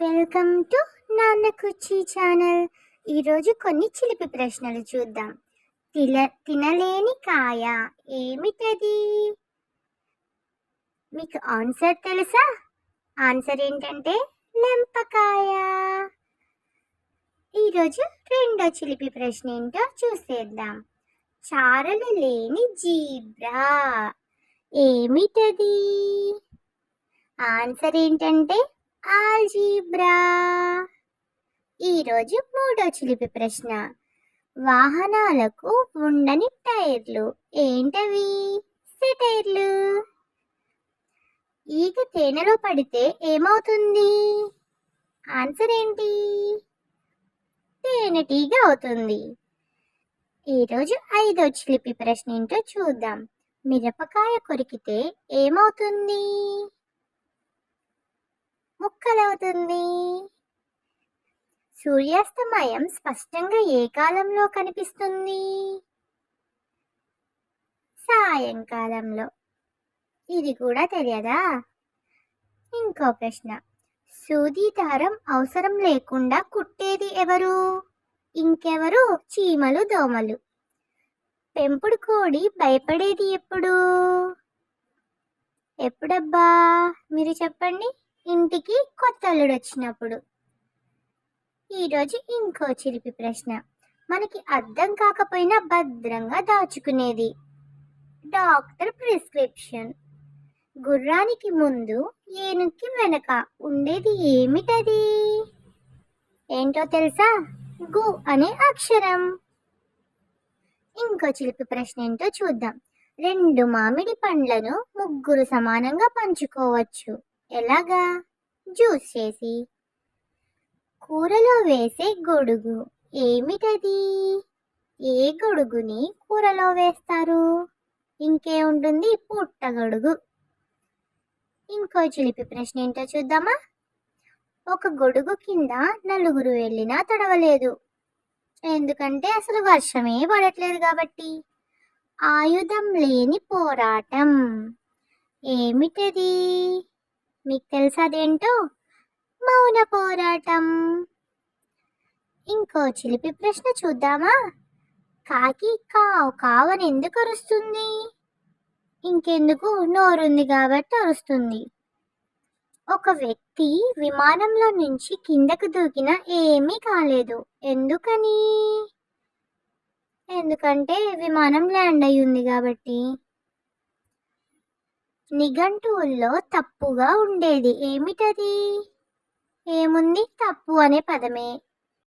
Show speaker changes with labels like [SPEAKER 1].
[SPEAKER 1] Welcome to నాన్న కుర్చీ channel. ఈరోజు కొన్ని చిలిపి ప్రశ్నలు చూద్దాం. తిల తినలేని కాయ ఏమిటది? మీకు ఆన్సర్ తెలుసా? ఆన్సర్ ఏంటంటే లెంపకాయ. ఈరోజు రెండో చిలిపి ప్రశ్న ఏంటో చూసేద్దాం. చారలు లేని జీబ్రా ఏమిటది? ఆన్సర్ ఏంటంటే ఆల్జీబ్రా. ఈరోజు మూడో చిలిపి ప్రశ్న. వాహనాలకు ఉండని టైర్లు ఏంటవి? సెటైర్లు ఈగ తేనెలో పడితే ఏమవుతుంది? ఆన్సర్ ఏంటి? తేనెటీగ అవుతుంది. ఈరోజు ఐదో చిలిపి ప్రశ్న ఏంటో చూద్దాం. మిరపకాయ కొరికితే ఏమవుతుంది? ముక్కలవుతుంది. సూర్యాస్తమయం స్పష్టంగా ఏ కాలంలో కనిపిస్తుంది? సాయంకాలంలో. ఇది కూడా తెలియదా? ఇంకో ప్రశ్న. సూది దారం అవసరం లేకుండా కుట్టేది ఎవరు? ఇంకెవరు? చీమలు దోమలు. పెంపుడు కోడి భయపడేది ఎప్పుడు? ఎప్పుడబ్బా? మీరు చెప్పండి. ఇంటికి కొత్త అల్లుడు వచ్చినప్పుడు. ఈరోజు ఇంకో చిలిపి ప్రశ్న. మనకి అర్థం కాకపోయినా భద్రంగా దాచుకునేది. Doctor prescription. గుర్రానికి ముందు ఏనుక్కి వెనక ఉండేది ఏమిటది? ఏంటో తెలుసా? గు అనే అక్షరం. ఇంకో చిలిపి ప్రశ్న ఏంటో చూద్దాం. రెండు మామిడి పండ్లను ముగ్గురు సమానంగా పంచుకోవచ్చు. ఎలాగా? జ్యూస్ చేసి. కూరలో వేసే గొడుగు ఏమిటది? ఏ గొడుగుని కూరలో వేస్తారు? ఇంకే ఉంటుంది పుట్టగొడుగు ఇంకో చిలిపి ప్రశ్న ఏంటో చూద్దామా? ఒక గొడుగు కింద నలుగురు వెళ్ళినా తడవలేదు. ఎందుకంటే అసలు వర్షమే పడట్లేదు కాబట్టి. ఆయుధం లేని పోరాటం. ఏమిటది? మీకు తెలుసా అదేంటో? మౌన పోరాటం. ఇంకో చిలిపి ప్రశ్న చూద్దామా? కాకి కావు కావని ఎందుకు అరుస్తుంది? ఇంకెందుకు నోరుంది కాబట్టి అరుస్తుంది. ఒక వ్యక్తి విమానంలో నుంచి కిందకు దూకినా ఏమీ కాలేదు. ఎందుకని? ఎందుకంటే విమానం ల్యాండ్ అయ్యింది ఉంది కాబట్టి. నిఘంటువుల్లో తప్పుగా ఉండేది. ఏమిటది? ఏముంది? తప్పు అనే పదమే.